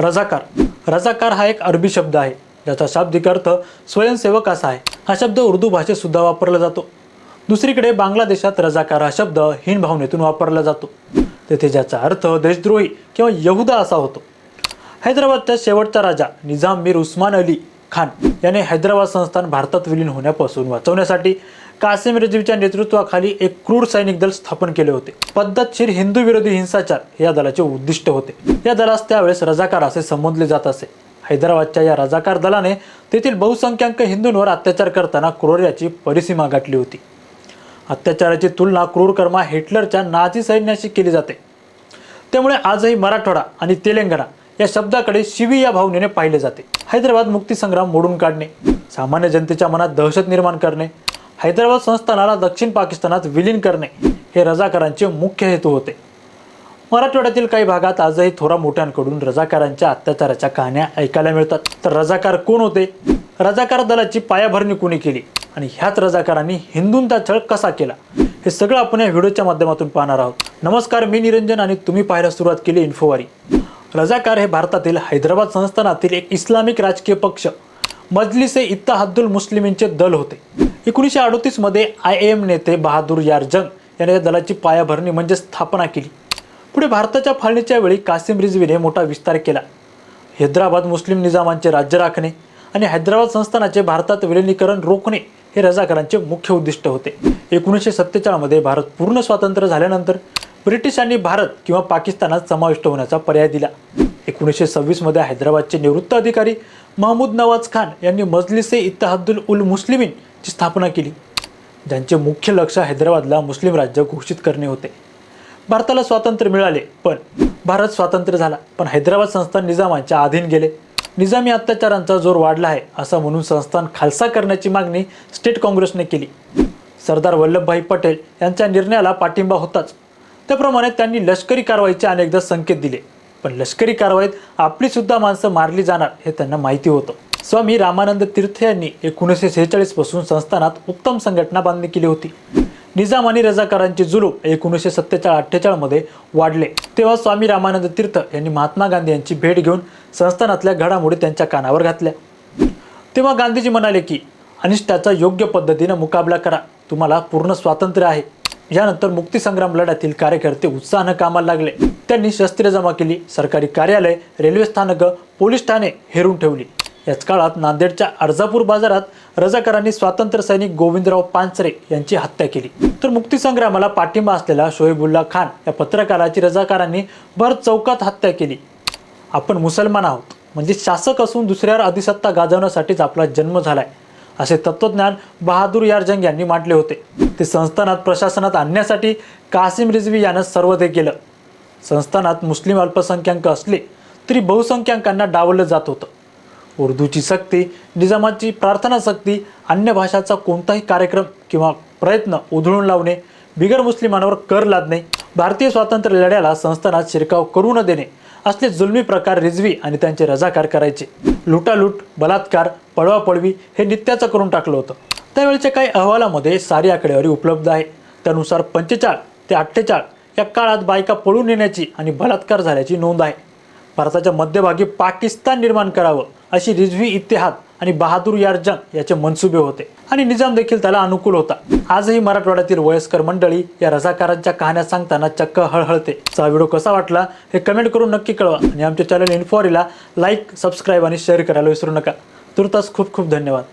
रजाकार रजाकार हा एक अरबी शब्द आहे ज्याचा शाब्दिक अर्थ स्वयंसेवक असा आहे. हा शब्द उर्दू भाषेत सुद्धा वापरला जातो. दुसरीकडे बांगलादेशात रजाकार हा शब्द हीन भावनेतून वापरला जातो. तेथे ज्याचा अर्थ देशद्रोही किंवा यहुदा असा होतो. हैदराबादचा शेवटचा राजा निजाम मीर उस्मान अली खान याने हैदराबाद संस्थान भारतात विलीन होण्यापासून वाचवण्यासाठी कासिम रिजवीच्या नेतृत्वाखाली एक क्रूर सैनिक दल स्थापन केले होते. पद्धतशीर हिंदू विरोधी हिंसाचार या दलाचे उद्दिष्ट होते. या दलास त्यावेळेस रजाकार असे संबोधले जात असे. हैदराबादच्या या रजाकार दलाने तेथील बहुसंख्याक हिंदूंवर अत्याचार करताना क्रोर्याची परिसीमा गाठली होती. अत्याचाराची तुलना क्रूरकर्मा हिटलरच्या नाझी सैन्याशी केली जाते. त्यामुळे आजही मराठवाडा आणि तेलंगणा या शब्दाकडे शिवी या भावनेने पाहिले जाते. हैदराबाद मुक्तीसंग्राम मोडून काढणे सामान्य जनतेच्या मनात दहशत निर्माण करणे हैदराबाद संस्थानाला दक्षिण पाकिस्तानात विलीन करणे हे रजाकारांचे मुख्य हेतू होते. मराठवाड्यातील काही भागात आजही थोरा मोठ्यांकडून रजाकारांच्या अत्याचाराच्या कहाण्या ऐकायला मिळतात. तर रजाकार कोण होते? रजाकार दलाची पायाभरणी कोणी केली? आणि ह्याच रजाकारांनी हिंदूंचा छळ कसा केला? हे सगळं आपण या व्हिडिओच्या माध्यमातून पाहणार आहोत. नमस्कार मी निरंजन आणि तुम्ही पाहायला सुरुवात केली इन्फोवारी. रजाकार हे भारतातील हैदराबाद संस्थानातील एक इस्लामिक राजकीय पक्ष. मजलिसे इत्ताहद्दुल मुस्लिमींचे दल होते. एकोणीसशे अडतीसमध्ये आय एम नेते बहादूर यार जंग याने या दलाची पायाभरणी म्हणजे स्थापना केली. पुढे भारताच्या फाळणीच्या वेळी कासिम रिझवीने मोठा विस्तार केला. हैदराबाद मुस्लिम निजामांचे राज्य राखणे आणि हैदराबाद संस्थानाचे भारतात विलिनीकरण रोखणे हे रजाकारांचे मुख्य उद्दिष्ट होते. एकोणीसशे सत्तेचाळमध्ये भारत पूर्ण स्वातंत्र्य झाल्यानंतर ब्रिटिशांनी भारत किंवा पाकिस्तानात समाविष्ट होण्याचा पर्याय दिला. एकोणीसशे सव्वीसमध्ये हैदराबादचे निवृत्त अधिकारी महमूद नवाज खान यांनी मजलिसे इत्तहादुल उल ची स्थापना केली. ज्यांचे मुख्य लक्ष हैदराबादला मुस्लिम राज्य घोषित करणे होते. भारताला स्वातंत्र्य मिळाले पण भारत स्वातंत्र्य झाला. पण हैदराबाद संस्थान निजामांच्या अधीन गेले. निजामी अत्याचारांचा जोर वाढला आहे असं म्हणून संस्थान खालसा करण्याची मागणी स्टेट काँग्रेसने केली. सरदार वल्लभभाई पटेल यांच्या निर्णयाला पाठिंबा होताच. त्याप्रमाणे त्यांनी लष्करी कारवाईचे अनेकदा संकेत दिले. पण लष्करी कारवाईत आपलीसुद्धा माणसं मारली जाणार हे त्यांना माहिती होतं. स्वामी रामानंद तीर्थ यांनी एकोणीसशे सेहेचाळीसपासून संस्थानात उत्तम संघटना बांधणी केली होती. निजाम आणि रजाकारांचे जुलूप एकोणीसशे सत्तेचाळ अठ्ठेचाळमध्ये वाढले. तेव्हा स्वामी रामानंद तीर्थ यांनी महात्मा गांधी यांची भेट घेऊन संस्थानातल्या घडामोडी त्यांच्या कानावर घातल्या. तेव्हा गांधीजी म्हणाले की अनिष्टाचा योग्य पद्धतीनं मुकाबला करा. तुम्हाला पूर्ण स्वातंत्र्य आहे. यानंतर मुक्तीसंग्राम लढ्यातील कार्यकर्ते उत्साहानं कामाला लागले. त्यांनी शस्त्रे जमा केली सरकारी कार्यालय रेल्वे स्थानकं पोलीस ठाणे हेरून ठेवली. याच काळात नांदेडच्या अर्जापूर बाजारात रजाकारांनी स्वातंत्र्य सैनिक गोविंदराव पानसरे यांची हत्या केली. तर मुक्तीसंग्रामाला पाठिंबा असलेला शोएबुल्ला खान या पत्रकाराची रजाकारांनी भर चौकात हत्या केली. आपण मुसलमान आहोत. म्हणजे शासक असून दुसऱ्यावर अधिसत्ता गाजवण्यासाठीच आपला जन्म झालाय असे तत्वज्ञान बहादूर यारजंग यांनी मांडले होते. ते संस्थानात प्रशासनात आणण्यासाठी कासिम रिझवी यानं सर्व ते केलं. संस्थानात मुस्लिम अल्पसंख्याक असले तरी बहुसंख्याकांना डावलं जात होतं. उर्दूची सक्ती निजामाची प्रार्थना सक्ती अन्य भाषाचा कोणताही कार्यक्रम किंवा प्रयत्न उधळून लावणे बिगर मुस्लिमांवर कर लादणे भारतीय स्वातंत्र्य लढ्याला संस्थानात शिरकाव करू न देणे असले जुलमी प्रकार रिजवी आणि त्यांचे रजाकार करायचे. लुटालूट बलात्कार पळवापळवी हे नित्याचं करून टाकलं होतं. त्यावेळच्या काही अहवालामध्ये सारी आकडेवारी उपलब्ध आहे. त्यानुसार पंचेचाळ ते अठ्ठेचाळ या काळात बायका पळून नेण्याची आणि बलात्कार झाल्याची नोंद आहे. भारताच्या मध्यभागी पाकिस्तान निर्माण करावं अशी रिझवी इतिहाद आणि बहादूर यार जंग याचे मनसुबे होते. आणि निजाम देखील त्याला अनुकूल होता. आजही मराठवाड्यातील वयस्कर मंडळी या रजाकारांच्या कहाण्या सांगताना चक्क हळहळते. हा व्हिडिओ कसा वाटला हे कमेंट करून नक्की कळवा आणि आमच्या चॅनल इन्फॉरीला लाईक सबस्क्राईब आणि शेअर करायला विसरू नका. तुर्तास खूप खूप धन्यवाद.